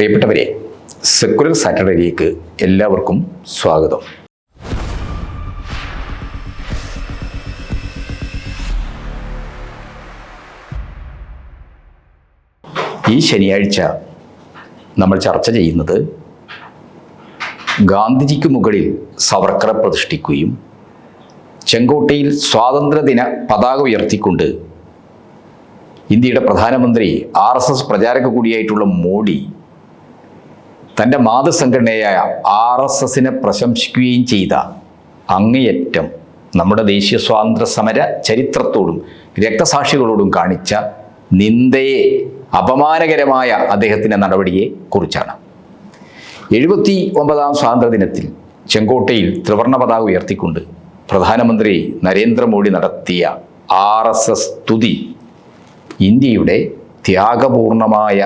പ്രിയപ്പെട്ടവരെ സെക്കുലർ സാറ്റർഡേയിലേക്ക് എല്ലാവർക്കും സ്വാഗതം. ഈ ശനിയാഴ്ച നമ്മൾ ചർച്ച ചെയ്യുന്നത് ഗാന്ധിജിക്ക് മുകളിൽ സവർക്കറെ പ്രതിഷ്ഠിക്കുകയും ചെങ്കോട്ടയിൽ സ്വാതന്ത്ര്യദിന പതാക ഉയർത്തിക്കൊണ്ട് ഇന്ത്യയുടെ പ്രധാനമന്ത്രി ആർ എസ് എസ് പ്രചാരക കൂടിയായിട്ടുള്ള മോഡി തന്റെ മാതൃസംഘടനയായ ആർ എസ് എസിനെ പ്രശംസിക്കുകയും ചെയ്ത അങ്ങേയറ്റം നമ്മുടെ ദേശീയ സ്വാതന്ത്ര്യ സമര ചരിത്രത്തോടും രക്തസാക്ഷികളോടും കാണിച്ച നിന്ദയെ അപമാനകരമായ അദ്ദേഹത്തിന്റെ നടപടിയെ കുറിച്ചാണ്. എഴുപത്തി ഒമ്പതാം സ്വാതന്ത്ര്യദിനത്തിൽ ചെങ്കോട്ടയിൽ ത്രിവർണ പതാക ഉയർത്തിക്കൊണ്ട് പ്രധാനമന്ത്രി നരേന്ദ്രമോദി നടത്തിയ ആർ എസ് എസ് സ്തുതി ഇന്ത്യയുടെ ത്യാഗപൂർണമായ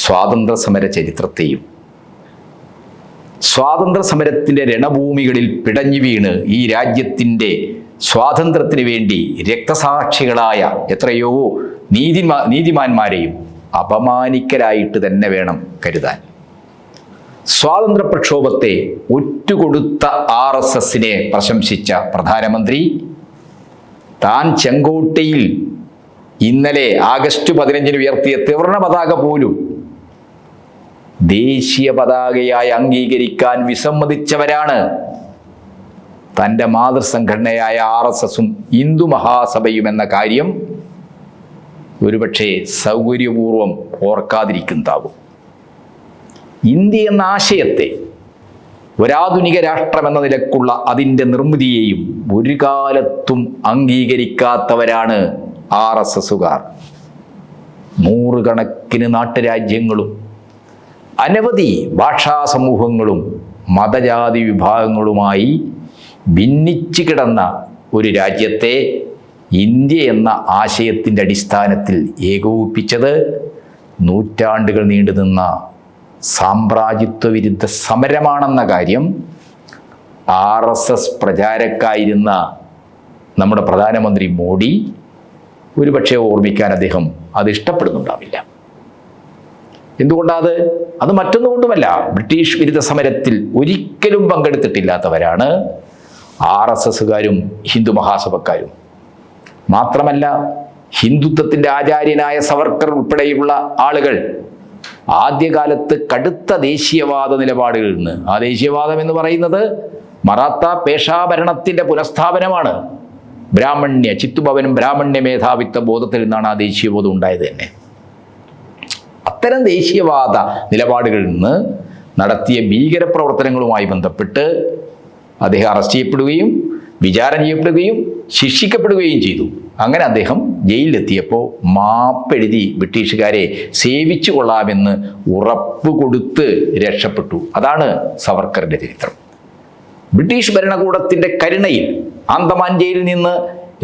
സ്വാതന്ത്ര്യ സമര ചരിത്രത്തെയും സ്വാതന്ത്ര്യ സമരത്തിന്റെ രണഭൂമികളിൽ പിടഞ്ഞു വീണ് ഈ രാജ്യത്തിന്റെ സ്വാതന്ത്ര്യത്തിന് വേണ്ടി രക്തസാക്ഷികളായ എത്രയോ നീതിമാ നീതിമാന്മാരെയും അപമാനിക്കലായിട്ട് തന്നെ വേണം കരുതാൻ. സ്വാതന്ത്ര്യ പ്രക്ഷോഭത്തെ ഒറ്റുകൊടുത്ത ആർ എസ് എസിനെ പ്രശംസിച്ച പ്രധാനമന്ത്രി താൻ ചെങ്കോട്ടയിൽ ഇന്നലെ ആഗസ്റ്റ് പതിനഞ്ചിന് ഉയർത്തിയ ത്രിവർണ പതാക പോലും ദേശീയ പതാകയായി അംഗീകരിക്കാൻ വിസമ്മതിച്ചവരാണ് തന്റെ മാതൃസംഘടനയായ ആർ എസ് എസും ഹിന്ദു മഹാസഭയും എന്ന കാര്യം ഒരുപക്ഷെ സൗകര്യപൂർവം ഓർക്കാതിരിക്കുന്നതാവും ഇന്ത്യ എന്ന ആശയത്തെ ഒരാധുനിക രാഷ്ട്രം എന്ന നിലക്കുള്ള അതിന്റെ നിർമ്മിതിയെയും ഒരു കാലത്തും അംഗീകരിക്കാത്തവരാണ് ആർ എസ് എസുകാർ. നൂറുകണക്കിന് നാട്ടുരാജ്യങ്ങളും അനവധി ഭാഷാ സമൂഹങ്ങളും മതജാതി വിഭാഗങ്ങളുമായി ഭിന്നിച്ചു കിടന്ന ഒരു രാജ്യത്തെ ഇന്ത്യ എന്ന ആശയത്തിന്റെ അടിസ്ഥാനത്തിൽ ഏകോപിപ്പിച്ചത് നൂറ്റാണ്ടുകൾ നീണ്ടുനിന്ന സാമ്രാജ്യത്വ വിരുദ്ധ സമരമാണെന്ന കാര്യം ആർ എസ് എസ് പ്രചാരക്കായിരുന്ന നമ്മുടെ പ്രധാനമന്ത്രി മോഡി ഒരുപക്ഷെ ഓർമ്മിക്കാൻ അദ്ദേഹം അത് ഇഷ്ടപ്പെടുന്നുണ്ടാവില്ല. എന്തുകൊണ്ടാത്? അത് മറ്റൊന്നുകൊണ്ടുമല്ല. ബ്രിട്ടീഷ് വിരുദ്ധ സമരത്തിൽ ഒരിക്കലും പങ്കെടുത്തിട്ടില്ലാത്തവരാണ് ആർ എസ് എസുകാരും ഹിന്ദു മഹാസഭക്കാരും. മാത്രമല്ല ഹിന്ദുത്വത്തിന്റെ ആചാര്യനായ സവർക്കർ ഉൾപ്പെടെയുള്ള ആളുകൾ ആദ്യകാലത്ത് കടുത്ത ദേശീയവാദ നിലപാടുകളിൽ നിന്ന് ആ ദേശീയവാദം എന്ന് പറയുന്നത് മറാത്ത പേഷാഭരണത്തിന്റെ പുനഃസ്ഥാപനമാണ്. ബ്രാഹ്മണ്യ ചിത്തുഭവനും ബ്രാഹ്മണ്യ മേധാവിത്വ ബോധത്തിൽ നിന്നാണ് ആ ദേശീയബോധം ഉണ്ടായത് തന്നെ. അത്തരം ദേശീയവാദ നിലപാടുകളിൽ നിന്ന് നടത്തിയ ഭീകരപ്രവർത്തനങ്ങളുമായി ബന്ധപ്പെട്ട് അദ്ദേഹം അറസ്റ്റ് ചെയ്യപ്പെടുകയും വിചാരണ ചെയ്യപ്പെടുകയും ശിക്ഷിക്കപ്പെടുകയും ചെയ്തു. അങ്ങനെ അദ്ദേഹം ജയിലിലെത്തിയപ്പോൾ മാപ്പെഴുതി ബ്രിട്ടീഷുകാരെ സേവിച്ചു കൊള്ളാമെന്ന് ഉറപ്പ് കൊടുത്ത് രക്ഷപ്പെട്ടു. അതാണ് സവർക്കറിന്റെ ചരിത്രം. ബ്രിട്ടീഷ് ഭരണകൂടത്തിന്റെ കരുണയിൽ ആന്തമാൻ ജയിലിൽ നിന്ന്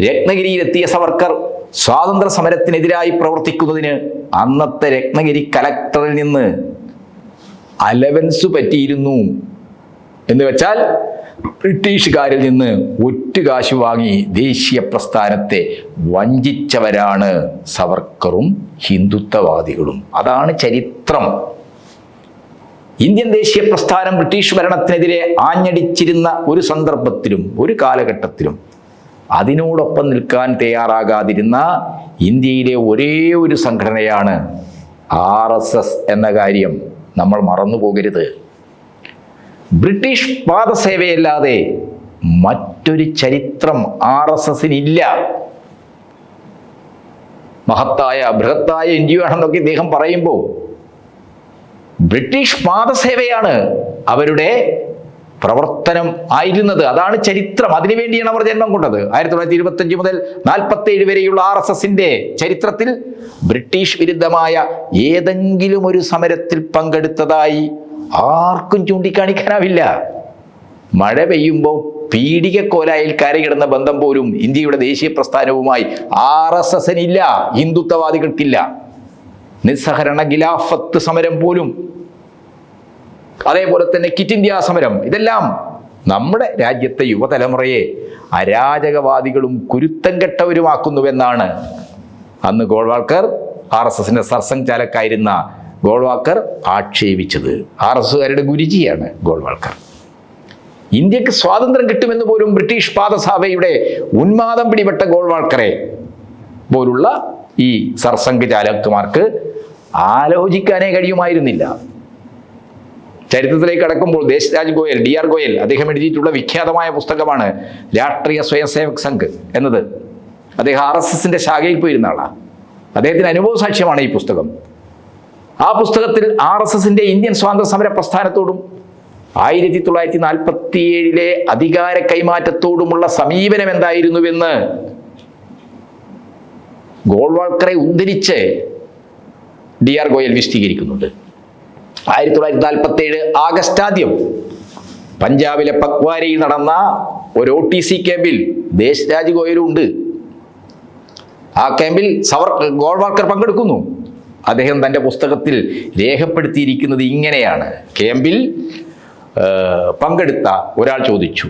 രത്നഗിരിയിലെത്തിയ സവർക്കർ സ്വാതന്ത്ര്യ സമരത്തിനെതിരായി പ്രവർത്തിക്കുന്നതിന് അന്നത്തെ രത്നഗിരി കലക്ടറിൽ നിന്ന് അലവൻസ് പറ്റിയിരുന്നു. എന്ന് വെച്ചാൽ ബ്രിട്ടീഷുകാരിൽ നിന്ന് ഒറ്റുകാശ് വാങ്ങി ദേശീയ പ്രസ്ഥാനത്തെ വഞ്ചിച്ചവരാണ് സവർക്കറും ഹിന്ദുത്വവാദികളും. അതാണ് ചരിത്രം. ഇന്ത്യൻ ദേശീയ പ്രസ്ഥാനം ബ്രിട്ടീഷ് ഭരണത്തിനെതിരെ ആഞ്ഞടിച്ചിരുന്ന ഒരു സന്ദർഭത്തിലും ഒരു കാലഘട്ടത്തിലും അതിനോടൊപ്പം നിൽക്കാൻ തയ്യാറാകാതിരുന്ന ഇന്ത്യയിലെ ഒരേ ഒരു സംഘടനയാണ് ആർ എസ് എസ് എന്ന കാര്യം നമ്മൾ മറന്നു പോകരുത്. ബ്രിട്ടീഷ് പാദസേവയല്ലാതെ മറ്റൊരു ചരിത്രം ആർ എസ് എസിനില്ല. മഹത്തായ ബൃഹത്തായ ഇന്ത്യയാണെന്നൊക്കെ ഇദ്ദേഹം പറയുമ്പോൾ ബ്രിട്ടീഷ് പാദസേവയാണ് അവരുടെ പ്രവർത്തനം ആയിരുന്നത്. അതാണ് ചരിത്രം. അതിനുവേണ്ടിയാണ് അവർ ജന്മം കൊണ്ടത്. ആയിരത്തി തൊള്ളായിരത്തി ഇരുപത്തഞ്ച് മുതൽ നാൽപ്പത്തേഴ് വരെയുള്ള ആർ എസ് എസിന്റെ ചരിത്രത്തിൽ ബ്രിട്ടീഷ് വിരുദ്ധമായ ഏതെങ്കിലും ഒരു സമരത്തിൽ പങ്കെടുത്തതായി ആർക്കും ചൂണ്ടിക്കാണിക്കാനാവില്ല. മഴ പെയ്യുമ്പോൾ പീഡികക്കോലായിൽ കരകിടുന്ന ബന്ധം പോലും ഇന്ത്യയുടെ ദേശീയ പ്രസ്ഥാനവുമായി ആർ എസ് എസിനില്ല ഹിന്ദുത്വവാദികൾക്കില്ല. നിസ്സഹരണ ഖിലാഫത്ത് സമരം പോലും അതേപോലെ തന്നെ കിറ്റ് ഇന്ത്യ സമരം. ഇതെല്ലാം നമ്മുടെ രാജ്യത്തെ യുവതലമുറയെ അരാജകവാദികളും കുരുത്തം കെട്ടവരുമാക്കുന്നുവെന്നാണ്. അന്ന് ഗോൾവാൾക്കർ ആർ എസ് എസിന്റെ സർസംഘചാലക്കായിരുന്ന ഗോൾവാക്കർ ആക്ഷേപിച്ചത്. ആർ എസ് എസുകാരുടെ ഗുരുജിയാണ് ഗോൾവാൾക്കർ. ഇന്ത്യയ്ക്ക് സ്വാതന്ത്ര്യം കിട്ടുമെന്ന് പോലും ബ്രിട്ടീഷ് പാദസഭയുടെ ഉന്മാദം പിടിപെട്ട ഗോൾവാൾക്കറെ പോലുള്ള ഈ സർസംഘ ചാലക്കുമാർക്ക് ആലോചിക്കാനേ കഴിയുമായിരുന്നില്ല. ചരിത്രത്തിലേക്ക് കടക്കുമ്പോൾ ദേശരാജ് ഗോയൽ ഡി ആർ ഗോയൽ അദ്ദേഹം എഴുതിയിട്ടുള്ള വിഖ്യാതമായ പുസ്തകമാണ് രാഷ്ട്രീയ സ്വയംസേവക് സംഘ് എന്നത്. അദ്ദേഹം ആർ എസ് എസിന്റെ ശാഖയിൽ പോയിരുന്ന ആളാണ് അദ്ദേഹത്തിന്റെ അനുഭവ സാക്ഷ്യമാണ് ഈ പുസ്തകം. ആ പുസ്തകത്തിൽ ആർ എസ് എസിന്റെ ഇന്ത്യൻ സ്വാതന്ത്ര്യ സമര പ്രസ്ഥാനത്തോടും ആയിരത്തി തൊള്ളായിരത്തി നാൽപ്പത്തി ഏഴിലെ അധികാര കൈമാറ്റത്തോടുമുള്ള സമീപനം എന്തായിരുന്നുവെന്ന് ഗോൾവാൾക്കറെ ഉദ്ധരിച്ച് ഡി ആർ ഗോയൽ വിശദീകരിക്കുന്നുണ്ട്. ആയിരത്തി തൊള്ളായിരത്തി നാൽപ്പത്തി ഏഴ് ആഗസ്റ്റ് ആദ്യം പഞ്ചാബിലെ പക്വാരിയിൽ നടന്ന ഒരു ഒ ടി സി ക്യാമ്പിൽ ദേശരാജ് ഗോയലും ആ ക്യാമ്പിൽ സവർ ഗോൾവാൾക്കർ പങ്കെടുക്കുന്നു. അദ്ദേഹം തന്റെ പുസ്തകത്തിൽ രേഖപ്പെടുത്തിയിരിക്കുന്നത് ഇങ്ങനെയാണ്. ക്യാമ്പിൽ പങ്കെടുത്ത ഒരാൾ ചോദിച്ചു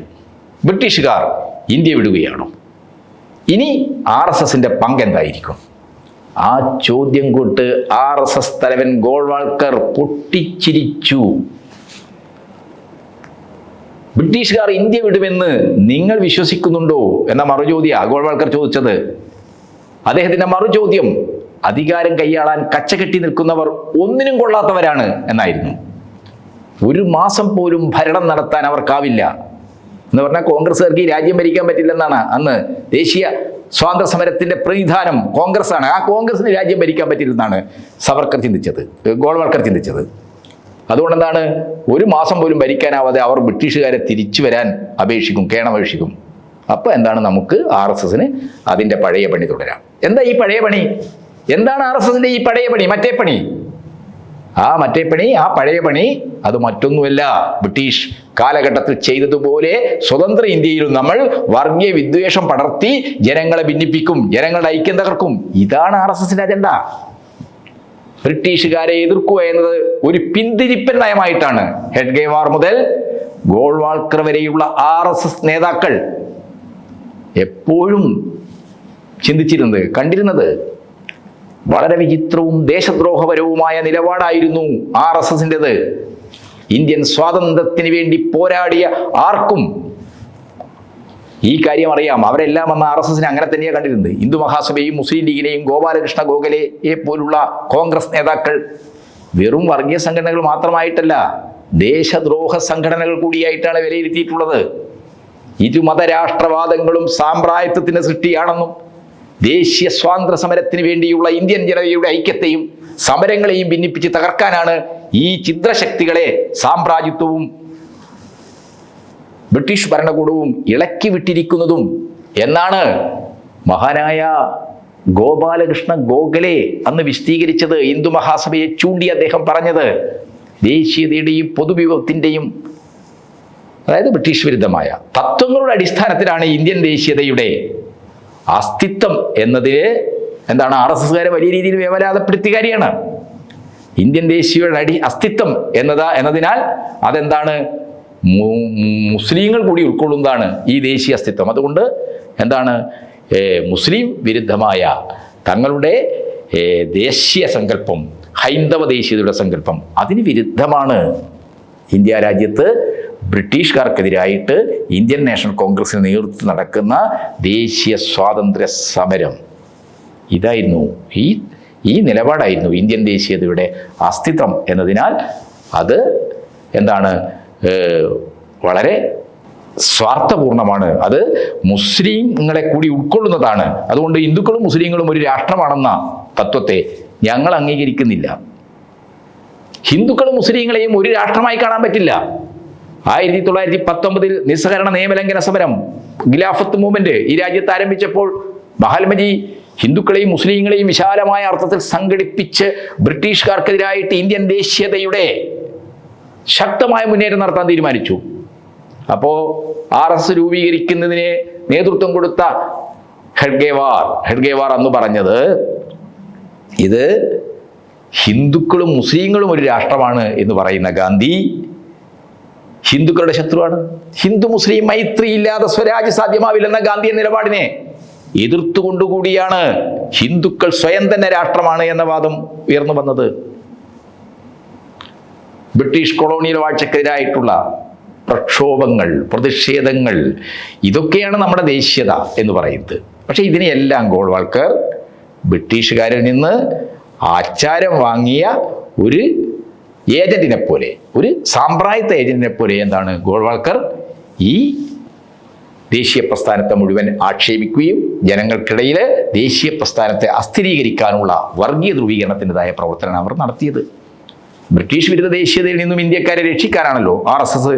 ബ്രിട്ടീഷുകാർ ഇന്ത്യ വിടുകയാണോ? ഇനി ആർ എസ് എസിന്റെ പങ്ക് എന്തായിരിക്കും ആ ചോദ്യം കൊട്ട് ആർ എസ് എസ് തലവൻ ഗോൾവാൾക്കർ പൊട്ടിച്ചിരിച്ചു. ബ്രിട്ടീഷുകാർ ഇന്ത്യ വിടുമെന്ന് നിങ്ങൾ വിശ്വസിക്കുന്നുണ്ടോ എന്ന മറുചോദ്യ ഗോൾവാൾക്കർ ചോദിച്ചത്. അദ്ദേഹത്തിന്റെ മറുചോദ്യം അധികാരം കൈയാളാൻ കച്ചകെട്ടി നിൽക്കുന്നവർ ഒന്നിനും കൊള്ളാത്തവരാണ് എന്നായിരുന്നു. ഒരു മാസം പോലും ഭരണം നടത്താൻ അവർക്കാവില്ല. എന്ന് പറഞ്ഞാൽ കോൺഗ്രസ്സുകാർക്ക് ഈ രാജ്യം ഭരിക്കാൻ പറ്റില്ലെന്നാണ് അന്ന് ദേശീയ സ്വാതന്ത്ര്യ സമരത്തിന്റെ പ്രതിധാനം കോൺഗ്രസ് ആണ് ആ കോൺഗ്രസിന് രാജ്യം ഭരിക്കാൻ പറ്റില്ലെന്നാണ് സവർക്കർ ചിന്തിച്ചത് ഗോൾവാൾക്കർ ചിന്തിച്ചത്. അതുകൊണ്ട് എന്താണ് ഒരു മാസം പോലും ഭരിക്കാനാവാതെ അവർ ബ്രിട്ടീഷുകാരെ തിരിച്ചു വരാൻ അപേക്ഷിക്കും കേണപേക്ഷിക്കും. അപ്പോൾ എന്താണ് നമുക്ക് ആർ എസ് എസിന് അതിന്റെ പഴയ പണി തുടരാം. എന്താ ഈ പഴയ പണി? എന്താണ് ആർ എസ് എസിന്റെ ഈ പഴയ പണി? മറ്റേ പണി? ആ മറ്റേ പണി ആ പഴയ പണി അത് മറ്റൊന്നുമല്ല. ബ്രിട്ടീഷ് കാലഘട്ടത്തിൽ ചെയ്തതുപോലെ സ്വതന്ത്ര ഇന്ത്യയിലും നമ്മൾ വർഗീയ വിദ്വേഷം പടർത്തി ജനങ്ങളെ ഭിന്നിപ്പിക്കും ജനങ്ങളുടെ ഐക്യം തകർക്കും. ഇതാണ് ആർ എസ് എസിന്റെ അജണ്ട. ബ്രിട്ടീഷുകാരെ എതിർക്കുക എന്നത് ഒരു പിന്തിരിപ്പൻ നയമായിട്ടാണ്. ഹെഡ്ഗേവാർ മുതൽ ഗോൾവാൾക്കർ വരെയുള്ള ആർ എസ് എസ് നേതാക്കൾ എപ്പോഴും ചിന്തിച്ചിരുന്നത് കണ്ടിരുന്നത് വളരെ വിചിത്രവും ദേശദ്രോഹപരവുമായ നിലപാടായിരുന്നു ആർ എസ് എസിന്റെത് ഇന്ത്യൻ സ്വാതന്ത്ര്യത്തിന് വേണ്ടി പോരാടിയ ആർക്കും ഈ കാര്യം അറിയാം. അവരെല്ലാം അന്ന് ആർ എസ് എസിനെ അങ്ങനെ തന്നെയാണ് കണ്ടിരുന്നത്. ഹിന്ദു മഹാസഭയും മുസ്ലിം ലീഗിനെയും ഗോപാലകൃഷ്ണ ഗോഖലെയെ പോലുള്ള കോൺഗ്രസ് നേതാക്കൾ വെറും വർഗീയ സംഘടനകൾ മാത്രമായിട്ടല്ല ദേശദ്രോഹ സംഘടനകൾ കൂടിയായിട്ടാണ് വിലയിരുത്തിയിട്ടുള്ളത്. ഇരുമതരാഷ്ട്രവാദങ്ങളും സാമ്പ്രായത്വത്തിന്റെ സൃഷ്ടിയാണെന്നും ദേശീയ സ്വാതന്ത്ര്യ സമരത്തിന് വേണ്ടിയുള്ള ഇന്ത്യൻ ജനതയുടെ ഐക്യത്തെയും സമരങ്ങളെയും ഭിന്നിപ്പിച്ച് തകർക്കാനാണ് ഈ ചിത്രശക്തികളെ സാമ്രാജ്യത്വവും ബ്രിട്ടീഷ് ഭരണകൂടവും ഇളക്കി വിട്ടിരിക്കുന്നതും എന്നാണ് മഹാനായ ഗോപാലകൃഷ്ണ ഗോഖലെ അന്ന് വിശദീകരിച്ചത്. ഹിന്ദു മഹാസഭയെ ചൂണ്ടി അദ്ദേഹം പറഞ്ഞത്. ദേശീയതയുടെയും പൊതുവിഭവത്തിന്റെയും അതായത് ബ്രിട്ടീഷ് വിരുദ്ധമായ തത്വങ്ങളുടെ അടിസ്ഥാനത്തിലാണ് ഇന്ത്യൻ ദേശീയതയുടെ അസ്തിത്വം എന്നതിനെ എന്താണ് ആർ എസ് എസ്കാരെ വലിയ രീതിയിൽ വേവലാതപ്പെടുത്തിക്കാരിയാണ് ഇന്ത്യൻ ദേശീയയുടെ അടി അസ്തിത്വം എന്നതാ എന്നതിനാൽ അതെന്താണ്? മുസ്ലിങ്ങൾ കൂടി ഉൾക്കൊള്ളുന്നതാണ് ഈ ദേശീയ അസ്തിത്വം. അതുകൊണ്ട് എന്താണ്? മുസ്ലിം വിരുദ്ധമായ തങ്ങളുടെ ദേശീയ സങ്കല്പം ഹൈന്ദവ ദേശീയതയുടെ സങ്കല്പം അതിന് വിരുദ്ധമാണ്. ഇന്ത്യ രാജ്യത്ത് ബ്രിട്ടീഷുകാർക്കെതിരായിട്ട് ഇന്ത്യൻ നാഷണൽ കോൺഗ്രസിന് നേതൃത്വം നടക്കുന്ന ദേശീയ സ്വാതന്ത്ര്യ സമരം. ഇതായിരുന്നു ഈ ഈ നിലപാടായിരുന്നു ഇന്ത്യൻ ദേശീയതയുടെ അസ്തിത്വം എന്നതിനാൽ അത് എന്താണ് വളരെ സ്വാർത്ഥപൂർണമാണ്. അത് മുസ്ലിങ്ങളെ കൂടി ഉൾക്കൊള്ളുന്നതാണ്. അതുകൊണ്ട് ഹിന്ദുക്കളും മുസ്ലിങ്ങളും ഒരു രാഷ്ട്രമാണെന്ന തത്വത്തെ ഞങ്ങൾ അംഗീകരിക്കുന്നില്ല. ഹിന്ദുക്കളും മുസ്ലിങ്ങളെയും ഒരു രാഷ്ട്രമായി കാണാൻ പറ്റില്ല. ആയിരത്തി തൊള്ളായിരത്തി പത്തൊമ്പതിൽ നിസ്സഹരണ നിയമലംഘന സമരം ഖിലാഫത്ത് മൂവ്മെന്റ് ഈ രാജ്യത്ത് ആരംഭിച്ചപ്പോൾ മഹാത്മജി ഹിന്ദുക്കളെയും മുസ്ലിങ്ങളെയും വിശാലമായ അർത്ഥത്തിൽ സംഘടിപ്പിച്ച് ബ്രിട്ടീഷുകാർക്കെതിരായിട്ട് ഇന്ത്യൻ ദേശീയതയുടെ ശക്തമായ മുന്നേറ്റം നടത്താൻ തീരുമാനിച്ചു. അപ്പോൾ ആർ എസ് രൂപീകരിക്കുന്നതിന് നേതൃത്വം കൊടുത്ത ഹെഡ്ഗേവാർ ഹെഡ്ഗേവാർ എന്ന് പറഞ്ഞത് ഇത് ഹിന്ദുക്കളും മുസ്ലിങ്ങളും ഒരു രാഷ്ട്രമാണ് എന്ന് പറയുന്ന ഗാന്ധി ഹിന്ദുക്കളുടെ ശത്രുവാണ്. ഹിന്ദു മുസ്ലിം മൈത്രി ഇല്ലാതെ സ്വരാജ് സാധ്യമാവില്ലെന്ന ഗാന്ധിയൻ നിലപാടിനെ എതിർത്തുകൊണ്ടുകൂടിയാണ് ഹിന്ദുക്കൾ സ്വയം തന്നെ രാഷ്ട്രമാണ് എന്ന വാദം ഉയർന്നു വന്നത്. ബ്രിട്ടീഷ് കൊളോണിയൽ വാഴ്ചക്കെതിരായിട്ടുള്ള പ്രക്ഷോഭങ്ങൾ പ്രതിഷേധങ്ങൾ ഇതൊക്കെയാണ് നമ്മുടെ ദേശീയത എന്ന് പറയുന്നത്. പക്ഷേ ഇതിനെയെല്ലാം ഗോൾവാൾക്കർ ബ്രിട്ടീഷുകാരിൽ നിന്ന് ആചാരം വാങ്ങിയ ഒരു ഏജന്റിനെ പോലെ ഒരു സാമ്പ്രായത്തെ ഏജന്റിനെ പോലെ എന്താണ് ഗോൾവാൾക്കർ? ഈ ദേശീയ പ്രസ്ഥാനത്തെ മുഴുവൻ ആക്ഷേപിക്കുകയും ജനങ്ങൾക്കിടയിൽ ദേശീയ പ്രസ്ഥാനത്തെ അസ്ഥിരീകരിക്കാനുള്ള വർഗീയ ധ്രുവീകരണത്തിന്റെതായ പ്രവർത്തനമാണ് അവർ നടത്തിയത്. ബ്രിട്ടീഷ് വിരുദ്ധ ദേശീയതയിൽ നിന്നും ഇന്ത്യക്കാരെ രക്ഷിക്കാനാണല്ലോ ആർ എസ് എസ്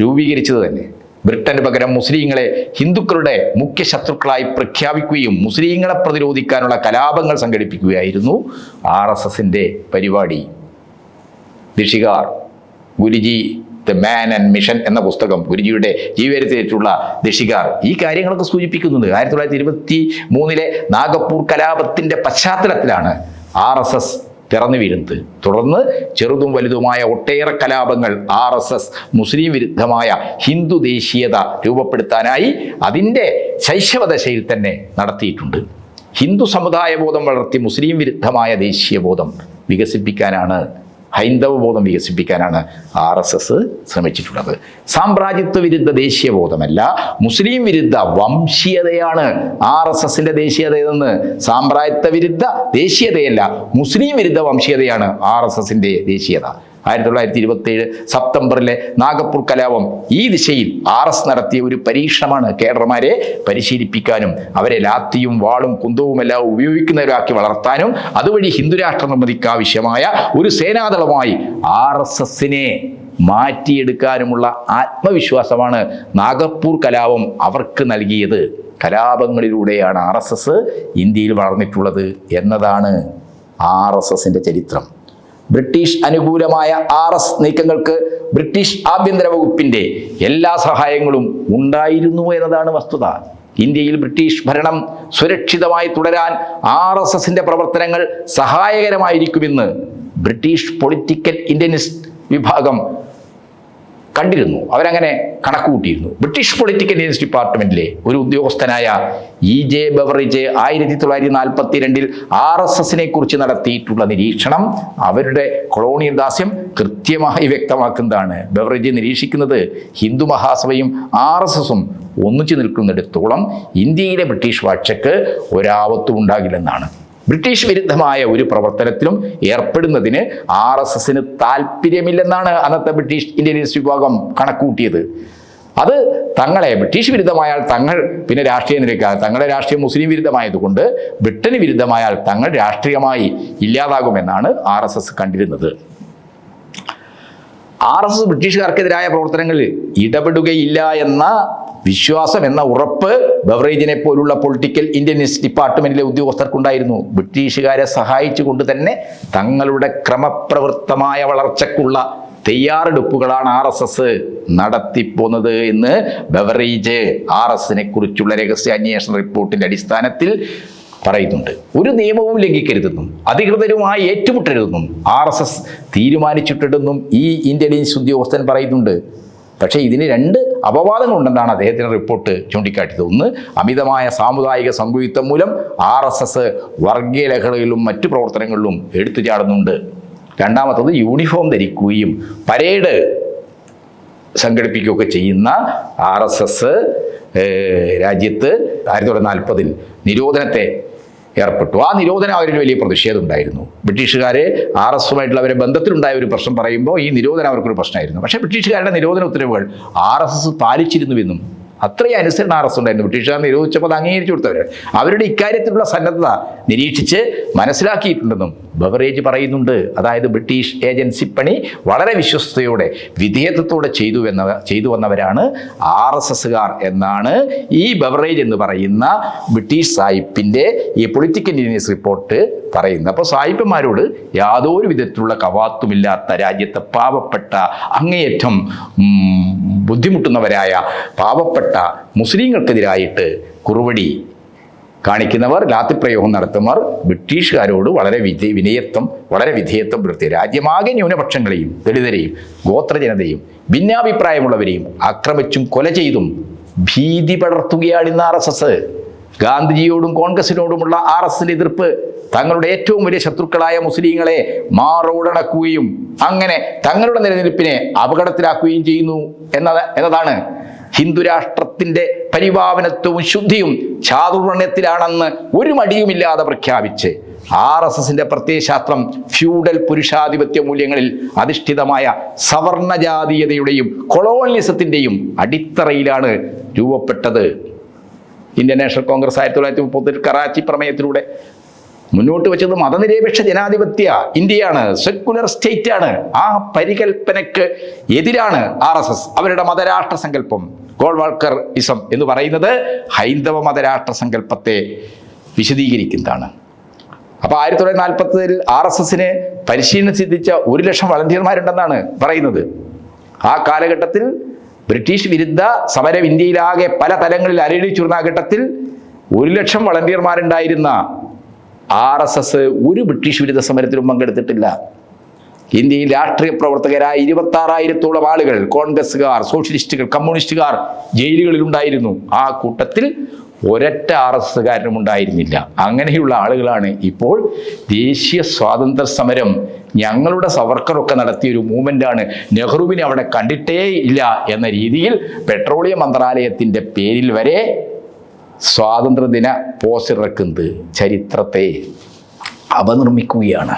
രൂപീകരിച്ചത് തന്നെ. ബ്രിട്ടന് പകരം മുസ്ലിങ്ങളെ ഹിന്ദുക്കളുടെ മുഖ്യ ശത്രുക്കളായി പ്രഖ്യാപിക്കുകയും മുസ്ലിങ്ങളെ പ്രതിരോധിക്കാനുള്ള കലാപങ്ങൾ സംഘടിപ്പിക്കുകയായിരുന്നു ആർ എസ് എസിന്റെ പരിപാടി. ദിഷികാർ Guruji the man and mission എന്ന പുസ്തകം ഗുരുജിയുടെ ജീവചരിത്രത്തിലുള്ള ദിഷികാർ ഈ കാര്യങ്ങളൊക്കെ സൂചിപ്പിക്കുന്നുണ്ട്. ആയിരത്തി തൊള്ളായിരത്തി ഇരുപത്തി മൂന്നിലെ നാഗപ്പൂർ കലാപത്തിന്റെ പശ്ചാത്തലത്തിലാണ് ആർ എസ് എസ് പിറന്നു വീഴുന്നത്. തുടർന്ന് ചെറുതും വലുതുമായ ഒട്ടേറെ കലാപങ്ങൾ ആർ എസ് എസ് മുസ്ലിം വിരുദ്ധമായ ഹിന്ദു ദേശീയത രൂപപ്പെടുത്താനായി അതിന്റെ ശൈശവദശയിൽ തന്നെ നടത്തിയിട്ടുണ്ട്. ഹിന്ദു സമുദായ ബോധം വളർത്തി മുസ്ലിം വിരുദ്ധമായ ദേശീയ ബോധം വികസിപ്പിക്കാനാണ് ഹൈന്ദവ ബോധം വികസിപ്പിക്കാനാണ് ആർ എസ് എസ് ശ്രമിച്ചിട്ടുള്ളത്. സാമ്രാജ്യത്വ വിരുദ്ധ ദേശീയ ബോധമല്ല മുസ്ലിം വിരുദ്ധ വംശീയതയാണ് ആർ എസ് എസിന്റെ ദേശീയതയെന്ന്. സാമ്രാജ്യത്വ വിരുദ്ധ ദേശീയതയല്ല മുസ്ലിം വിരുദ്ധ വംശീയതയാണ് ആർ എസ് എസിന്റെ ദേശീയത. ആയിരത്തി തൊള്ളായിരത്തി ഇരുപത്തി ഏഴ് സെപ്റ്റംബറിലെ നാഗപ്പൂർ കലാപം ഈ ദിശയിൽ ആർ എസ് നടത്തിയ ഒരു പരീക്ഷണമാണ് കേഡർമാരെ പരിശീലിപ്പിക്കാനും അവരെ ലാത്തിയും വാളും കുന്തവും എല്ലാം ഉപയോഗിക്കുന്നവരാക്കി വളർത്താനും അതുവഴി ഹിന്ദുരാഷ്ട്ര നിർമ്മിതിക്ക് ആവശ്യമായ ഒരു സേനാദളമായി ആർ എസ് എസിനെ മാറ്റിയെടുക്കാനുമുള്ള ആത്മവിശ്വാസമാണ് നാഗപ്പൂർ കലാപം അവർക്ക് നൽകിയത്. കലാപങ്ങളിലൂടെയാണ് ആർ എസ് എസ് ഇന്ത്യയിൽ വളർന്നിട്ടുള്ളത് എന്നതാണ് ആർ എസ് എസിന്റെ ചരിത്രം. ബ്രിട്ടീഷ് അനുകൂലമായ ആർ എസ് നീക്കങ്ങൾക്ക് ബ്രിട്ടീഷ് ആഭ്യന്തര വകുപ്പിന്റെ എല്ലാ സഹായങ്ങളും ഉണ്ടായിരുന്നു എന്നതാണ് വസ്തുത. ഇന്ത്യയിൽ ബ്രിട്ടീഷ് ഭരണം സുരക്ഷിതമായി തുടരാൻ ആർ എസ് എസിന്റെ പ്രവർത്തനങ്ങൾ സഹായകരമായിരിക്കുമെന്ന് ബ്രിട്ടീഷ് പൊളിറ്റിക്കൽ ഇന്ത്യനിസ്റ്റ് വിഭാഗം കണ്ടിരുന്നു. അവരങ്ങനെ കണക്കുകൂട്ടിയിരുന്നു. ബ്രിട്ടീഷ് പൊളിറ്റിക്കൽ ഇന്ത്യൻസ് ഡിപ്പാർട്ട്മെന്റിലെ ഒരു ഉദ്യോഗസ്ഥനായ ഇ ജെ ബവറിജ് ആയിരത്തി തൊള്ളായിരത്തി നാൽപ്പത്തി രണ്ടിൽ ആർ എസ് എസിനെ കുറിച്ച് നടത്തിയിട്ടുള്ള നിരീക്ഷണം അവരുടെ കൊളോണിയൽ ദാസ്യം കൃത്യമായി വ്യക്തമാക്കുന്നതാണ്. ബവറിജ് നിരീക്ഷിക്കുന്നത് ഹിന്ദു മഹാസഭയും ആർ എസ് എസും ഒന്നിച്ചു നിൽക്കുന്നിടത്തോളം ഇന്ത്യയിലെ ബ്രിട്ടീഷ് വാഴ്ചക്ക് ഒരാപത്തും ഉണ്ടാകില്ലെന്നാണ്. ബ്രിട്ടീഷ് വിരുദ്ധമായ ഒരു പ്രവർത്തനത്തിലും ഏർപ്പെടുന്നതിന് ആർ എസ് എസിന് താല്പര്യമില്ലെന്നാണ് അന്നത്തെ ബ്രിട്ടീഷ് ഇന്ത്യനിസ്റ്റ് വിഭാഗം കണക്കൂട്ടിയത്. അത് തങ്ങളെ ബ്രിട്ടീഷ് വിരുദ്ധമായാൽ തങ്ങൾ പിന്നെ രാഷ്ട്രീയ നിരക്കാൽ തങ്ങളുടെ രാഷ്ട്രീയം മുസ്ലിം വിരുദ്ധമായതുകൊണ്ട് ബ്രിട്ടന് വിരുദ്ധമായാൽ തങ്ങൾ രാഷ്ട്രീയമായി ഇല്ലാതാകുമെന്നാണ് ആർ എസ് എസ് കണ്ടിരുന്നത്. ആർ എസ് എസ് ബ്രിട്ടീഷുകാർക്കെതിരായ പ്രവർത്തനങ്ങളിൽ ഇടപെടുകയില്ല എന്ന വിശ്വാസം എന്ന ഉറപ്പ് ബവറേജിനെ പോലുള്ള പൊളിറ്റിക്കൽ ഇന്ത്യനിസ്റ്റ് ഡിപ്പാർട്ട്മെന്റിലെ ഉദ്യോഗസ്ഥർക്കുണ്ടായിരുന്നു. ബ്രിട്ടീഷുകാരെ സഹായിച്ചുകൊണ്ട് തന്നെ തങ്ങളുടെ ക്രമപ്രവൃത്തമായ വളർച്ചക്കുള്ള തയ്യാറെടുപ്പുകളാണ് ആർ എസ് എസ് നടത്തിപ്പോന്നത് എന്ന് ബവറേജ് ആർ എസിനെ കുറിച്ചുള്ള രഹസ്യാന്വേഷണ റിപ്പോർട്ടിന്റെ അടിസ്ഥാനത്തിൽ പറയുന്നുണ്ട്. ഒരു നിയമവും ലംഘിക്കരുതെന്നും അധികൃതരുമായി ഏറ്റുമുട്ടരുതെന്നും ആർ എസ് എസ് തീരുമാനിച്ചിട്ടുണ്ടെന്നും ഈ ഇന്റലിജൻസ് ഉദ്യോഗസ്ഥൻ പറയുന്നുണ്ട്. പക്ഷേ ഇതിന് രണ്ട് അപവാദങ്ങളുണ്ടെന്നാണ് അദ്ദേഹത്തിന്റെ റിപ്പോർട്ട് ചൂണ്ടിക്കാട്ടിയത്. ഒന്ന് അമിതമായ സാമുദായിക സംഘയുത്വം മൂലം ആർ എസ് എസ് വർഗീയ ലഹളയിലും മറ്റു പ്രവർത്തനങ്ങളിലും എടുത്തു ചാടുന്നുണ്ട് രണ്ടാമത്തത് യൂണിഫോം ധരിക്കുകയും പരേഡ് സംഘടിപ്പിക്കുകയൊക്കെ ചെയ്യുന്ന ആർ എസ് എസ് രാജ്യത്ത് ആയിരത്തി തൊള്ളായിരത്തി നാൽപ്പതിൽ നിരോധനത്തെ ഏർപ്പെട്ടു. ആ നിരോധനം അവരിൽ വലിയ പ്രതിഷേധം ഉണ്ടായിരുന്നു. ബ്രിട്ടീഷുകാരെ ആർ എസുമായിട്ടുള്ള അവരെ ബന്ധത്തിലുണ്ടായ ഒരു പ്രശ്നം പറയുമ്പോൾ ഈ നിരോധനം അവർക്കൊരു പ്രശ്നമായിരുന്നു. പക്ഷേ ബ്രിട്ടീഷുകാരുടെ നിരോധന ഉത്തരവുകൾ ആർ എസ് എസ് പാലിച്ചിരുന്നുവെന്നും അത്രയും അനുസരണ ആർ എസ് ഉണ്ടായിരുന്നു. ബ്രിട്ടീഷുകാർ നിരോധിച്ചപ്പോൾ അത് അംഗീകരിച്ചു കൊടുത്തവർ അവരുടെ ഇക്കാര്യത്തിലുള്ള സന്നദ്ധത നിരീക്ഷിച്ച് മനസ്സിലാക്കിയിട്ടുണ്ടെന്നും ബവറേജ് പറയുന്നുണ്ട്. അതായത് ബ്രിട്ടീഷ് ഏജൻസി പണി വളരെ വിശ്വസ്തയോടെ വിധേയത്വത്തോടെ ചെയ്തു എന്ന ചെയ്തു വന്നവരാണ് ആർ എസ് എസ്സുകാർ എന്നാണ് ഈ ബവറേജ് എന്ന് പറയുന്ന ബ്രിട്ടീഷ് സാഹിബിന്റെ ഈ പൊളിറ്റിക്കൽ ഇന്ത്യൻസ് റിപ്പോർട്ട് പറയുന്നത്. അപ്പോൾ സായിപ്പന്മാരോട് യാതൊരു വിധത്തിലുള്ള കവാത്തുമില്ലാത്ത രാജ്യത്തെ പാവപ്പെട്ട അങ്ങേയറ്റം ബുദ്ധിമുട്ടുന്നവരായ പാവപ്പെട്ട മുസ്ലിങ്ങൾക്കെതിരായിട്ട് കുറുവടി കാണിക്കുന്നവർ ലാത്തിപ്രയോഗം നടത്തുന്നവർ ബ്രിട്ടീഷുകാരോട് വളരെ വിധേ വിനയത്വം വളരെ വിധേയത്വം പുലർത്തി രാജ്യമാകെ ന്യൂനപക്ഷങ്ങളെയും ദളിതരെയും ഗോത്രജനതയും ഭിന്നാഭിപ്രായമുള്ളവരെയും ആക്രമിച്ചും കൊല ചെയ്തും ഭീതി പടർത്തുകയാണ് ഇന്ന് ആർ എസ് എസ്. ഗാന്ധിജിയോടും കോൺഗ്രസിനോടുമുള്ള ആർ എസിന്റെ എതിർപ്പ് തങ്ങളുടെ ഏറ്റവും വലിയ ശത്രുക്കളായ മുസ്ലിങ്ങളെ മാറോടണക്കുകയും അങ്ങനെ തങ്ങളുടെ നിലനിൽപ്പിനെ അപകടത്തിലാക്കുകയും ചെയ്യുന്നു എന്നത് എന്നതാണ് ഹിന്ദുരാഷ്ട്രത്തിന്റെ പരിപാവനത്വവും ശുദ്ധിയും ചാതുർണ്യത്തിലാണെന്ന് ഒരു മടിയുമില്ലാതെ പ്രഖ്യാപിച്ച് ആർ എസ് എസിന്റെ പ്രത്യയശാസ്ത്രം ഫ്യൂഡൽ പുരുഷാധിപത്യ മൂല്യങ്ങളിൽ അധിഷ്ഠിതമായ സവർണജാതീയതയുടെയും കൊളോണിയസത്തിന്റെയും അടിത്തറയിലാണ് രൂപപ്പെട്ടത്. ഇന്ത്യൻ നാഷണൽ കോൺഗ്രസ് ആയിരത്തി തൊള്ളായിരത്തി മുപ്പത്തി കറാച്ചി പ്രമേയത്തിലൂടെ മുന്നോട്ട് വെച്ചത് മതനിരപേക്ഷ ജനാധിപത്യ ഇന്ത്യയാണ് സെക്കുലർ സ്റ്റേറ്റ് ആണ്. ആ പരികൽപ്പനയ്ക്ക് എതിരാണ് ആർ എസ് എസ്. അവരുടെ മതരാഷ്ട്ര സങ്കല്പം ഗോൾവാൾക്കർ ഇസം എന്ന് പറയുന്നത് ഹൈന്ദവ മതരാഷ്ട്ര സങ്കല്പത്തെ വിശദീകരിക്കുന്നതാണ്. അപ്പോൾ ആയിരത്തി തൊള്ളായിരത്തി നാൽപ്പത്തിൽ ആർ എസ് എസിന് പരിശീലനം സിദ്ധിച്ച ഒരു ലക്ഷം വളണ്ടിയർമാരുണ്ടെന്നാണ് പറയുന്നത്. ആ കാലഘട്ടത്തിൽ ബ്രിട്ടീഷ് വിരുദ്ധ സമരം ഇന്ത്യയിലാകെ പല തലങ്ങളിൽ അരയിടിച്ചുള്ള ഘട്ടത്തിൽ ഒരു ലക്ഷം വളണ്ടിയർമാരുണ്ടായിരുന്ന ആർ എസ് എസ് ഒരു ബ്രിട്ടീഷ് വിരുദ്ധ സമരത്തിലും പങ്കെടുത്തിട്ടില്ല. ഇന്ത്യയിൽ രാഷ്ട്രീയ പ്രവർത്തകരായ ഇരുപത്തി ആറായിരത്തോളം ആളുകൾ കോൺഗ്രസ്സുകാർ സോഷ്യലിസ്റ്റുകൾ കമ്മ്യൂണിസ്റ്റുകാർ ജയിലുകളിലുണ്ടായിരുന്നു. ആ കൂട്ടത്തിൽ ഒരൊറ്റ ആർ എസ് എസ്സുകാരനും ഉണ്ടായിരുന്നില്ല. അങ്ങനെയുള്ള ആളുകളാണ് ഇപ്പോൾ ദേശീയ സ്വാതന്ത്ര്യ സമരം ഞങ്ങളുടെ സവർക്കറൊക്കെ നടത്തിയ ഒരു മൂവ്മെന്റാണ് നെഹ്റുവിനെ അവിടെ കണ്ടിട്ടേ ഇല്ല എന്ന രീതിയിൽ പെട്രോളിയം മന്ത്രാലയത്തിന്റെ പേരിൽ വരെ സ്വാതന്ത്ര്യദിന പോസ്റ്റർ ഇറക്കുന്നത് ചരിത്രത്തെ അപനിർമ്മിക്കുകയാണ്.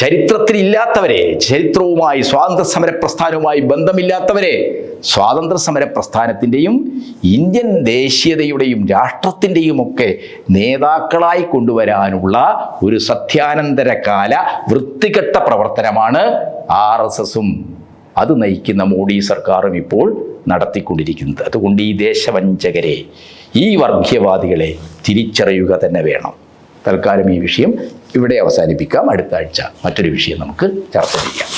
ചരിത്രത്തിൽ ഇല്ലാത്തവരെ ചരിത്രവുമായി സ്വാതന്ത്ര്യ സമര പ്രസ്ഥാനവുമായി ബന്ധമില്ലാത്തവരെ സ്വാതന്ത്ര്യ സമര പ്രസ്ഥാനത്തിന്റെയും ഇന്ത്യൻ ദേശീയതയുടെയും രാഷ്ട്രത്തിന്റെയും ഒക്കെ നേതാക്കളായി കൊണ്ടുവരാനുള്ള ഒരു സത്യാനന്തരകാല വൃത്തികെട്ട പ്രവർത്തനമാണ് ആർ എസ് എസും. അത് നയിക്കുന്ന മോഡി സർക്കാരും ഇപ്പോൾ നടത്തിക്കൊണ്ടിരിക്കുന്നത്. അതുകൊണ്ട് ഈ ദേശവഞ്ചകരെ ഈ വർഗീയവാദികളെ തിരിച്ചറിയുക തന്നെ വേണം. തൽക്കാലം ഈ വിഷയം ഇവിടെ അവസാനിപ്പിക്കാം. അടുത്ത ആഴ്ച മറ്റൊരു വിഷയം നമുക്ക് ചർച്ച ചെയ്യാം.